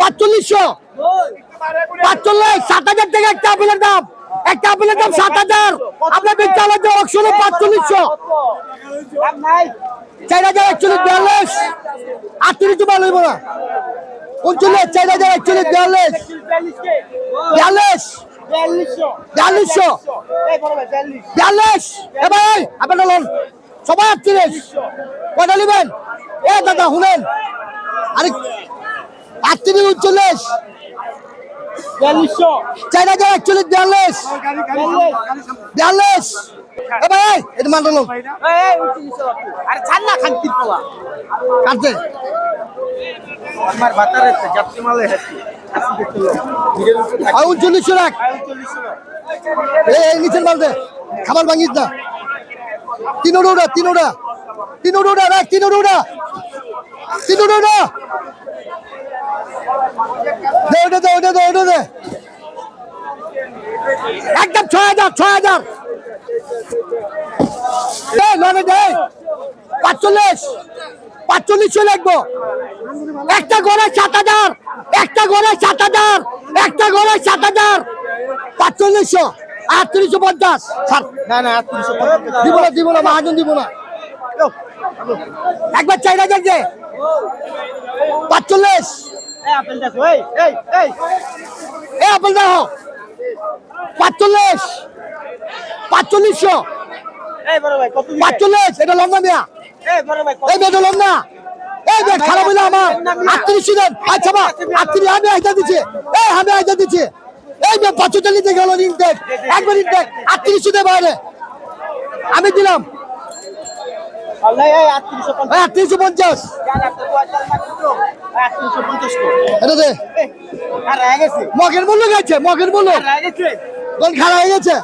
পাঁচচল্লিশশো। পাঁচচল্লিশ, সাত হাজার থেকে একটা আপেলের দাম। একটা আপেলের দাম সাত হাজার। আপনার বিদ্যালয় যে অকশনে পাঁচচল্লিশশো। চার হাজার একচল্লিশ, বিয়াল্লিশ। আটত্রিশ ভালো হইব না উনচল্লিশ, চার হাজার একচল্লিশ, বিয়াল্লিশ। বিয়াল্লিশ। বিয়াল্লিশশো। বিয়াল্লিশ। এ ভাই আপনি লোন। সবাই আটত্রিশ কয়টা নেবেন? এ দাদা শুনেন। আরে আটত্রিশ উনচল্লিশ। চার হাজার একচল্লিশ বিয়াল্লিশ। বিয়াল্লিশ। এ ভাই এটা মানটা লোন আরে ছাড় না খান্তির পোলা কাটছে। আমার বাতারে যাত্রী মালে হাতি আসি দেখতে লো ভিড়ের উপর থাকে আর উনচল্লিশশো রাখ। এই এই নিচের মাল খাবার ভাঙিস না। তিন ওটা তিন ওটা রাখ তিন ওটা তিন ওটা দে ওটা দে ওটা দে ওটা দে। একদম ছয় হাজার ছয় হাজার। দে লনে দে পাঁচচল্লিশ। পাঁচচল্লিশশো লাগবো একটা ঘরে সাত হাজার। একটা ঘরে সাত হাজার। একটা ঘরে সাত হাজার। পাঁচচল্লিশশো। আটত্রিশশো পঞ্চাশ। না না আটত্রিশশো দিব না দিব না মহাজন দিব না। একবার হাজার যে পাঁচচল্লিশ। এ আপেল দেখো পাঁচচল্লিশ। পাঁচচল্লিশশো? পাঁচচল্লিশ এটা লম্বা মিয়া। এই ভাই কত এই খারাপ হইল আমার। আটত্রিশ দেন আচ্ছা বা আটত্রিশ আমি আইটা দিচ্ছি। এই আমি আইটা দিচ্ছি। এই মেয়ে পঁচল্লিশ গেল ইনটেক একবার ইনটেক আটত্রিশ দে বাইরে। আমি দিলাম। এই পঞ্চাশ। এটা দে। মগের মূল্য গেছে মগের মূল্য। কোন খারাপ হয়ে গেছে।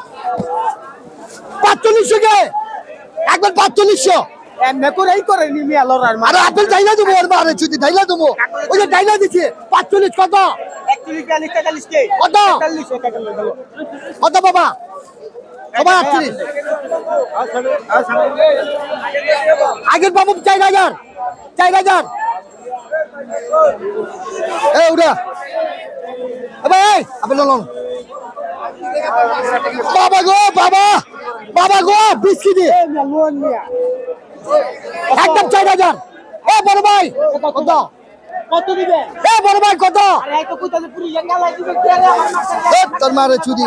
পাঁচচল্লিশশো কে? একবার পাঁচচল্লিশশো। আপেল ডাইলা দেবো ডাইলা দেবো। ওই যে ডাইলা দিচ্ছি পাঁচচল্লিশ কত বাবা? সবাই আটত্রিশ আগের বাবু চার হাজার চার হাজার এ উড়া এবার এই আপনি লোন বাবা গো বাবা বাবা গো বিস্কি দি এই মিয়া লোন মিয়া একদম চার হাজার এ বড় ভাই কত কত দিবেন এ বড় ভাই কত আরে এই তো কইতাছে পুরি জাঙ্গা লাই দিবেন কে রে আমার মাথা এ তোর মারে চুদি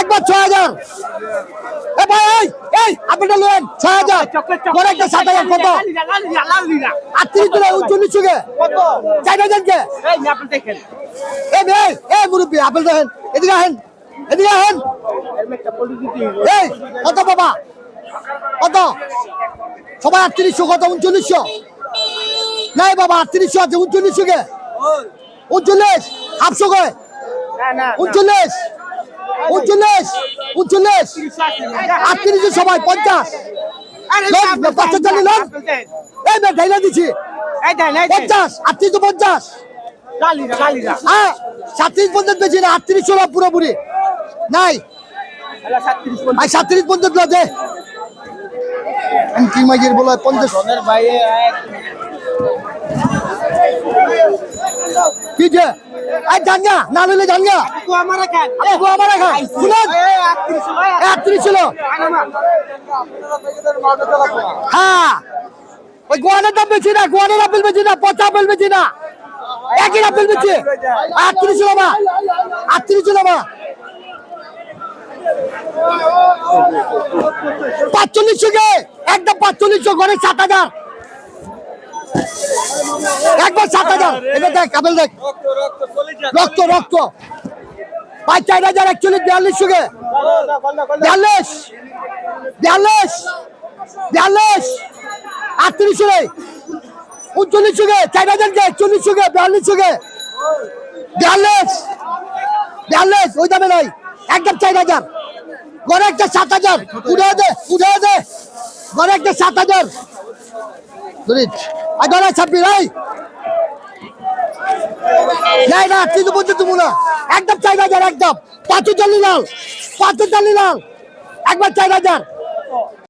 একবার ছয় হাজার। এ ভাই এই ছয় হাজার। করে একটা সাত হাজার কত? দিলে চার দেখেন। এ ভাই এ মুরব্বী আপেল দেখেন এদিকে আহেন এদিকে আহেন। এর একটা পলি দিতে এই কত বাবা? কত? সবাই আটত্রিশশো কত? উনচল্লিশশো নাই বাবা আটত্রিশশো আছে উনচল্লিশশো কে উনচল্লিশ? উনচল্লিশ? উনচল্লিশ উনচল্লিশ। আটত্রিশশো সবাই পঞ্চাশ। পাঁচশো চালি লোন। এই ঢাইলা দিছি। এই পঞ্চাশ আটত্রিশশো পঞ্চাশ। হ্যাঁ সাতত্রিশ পঞ্চাশ বেশি না আটত্রিশশো না পুরোপুরি। নাই। এলা 37 আর সাতত্রিশ পঞ্চাশ দে। কি মাগির বলা পঞ্চাশ। কি যে? আই জানগা না লইলে জানগা তো আমার খান এ গো আমার রাখা শুনেন। এই 38 ভাই ছিল। হ্যাঁ। ওই গোয়ানের দাম বেশি না, গোয়ানের আপেল বেশি না, পচা আপেল বেশি না। একই আপেল বেশি। আটত্রিশ ছিল মা। আটত্রিশ ছিল মা। পাঁচচল্লিশশো কে? একদম পাঁচচল্লিশশো ঘরে সাত হাজার। একবার সাত হাজার এটা দেখ আপেল দেখ। রক্ত রক্ত। পাঁচ, চার হাজার একচল্লিশ বিয়াল্লিশশো কে বিয়াল্লিশ। বিয়াল্লিশ। বিয়াল্লিশ। আটত্রিশশো রে উনচল্লিশশো কে চার হাজার কে? চল্লিশশো কে বিয়াল্লিশশো কে বিয়াল্লিশ। বিয়াল্লিশ, ওই দামে নয় একদম চার হাজার। ঘরে একটা সাত হাজার। উঠে দে উঠে দে। আজকে সাত হাজার। ধরিস আর ধরে ছাব্বিশ এই নাই না কিন্তু বলতে তুমি না একদম চার হাজার একদম পাঁচু চালি লাল পাঁচু চালি লাল একবার চার হাজার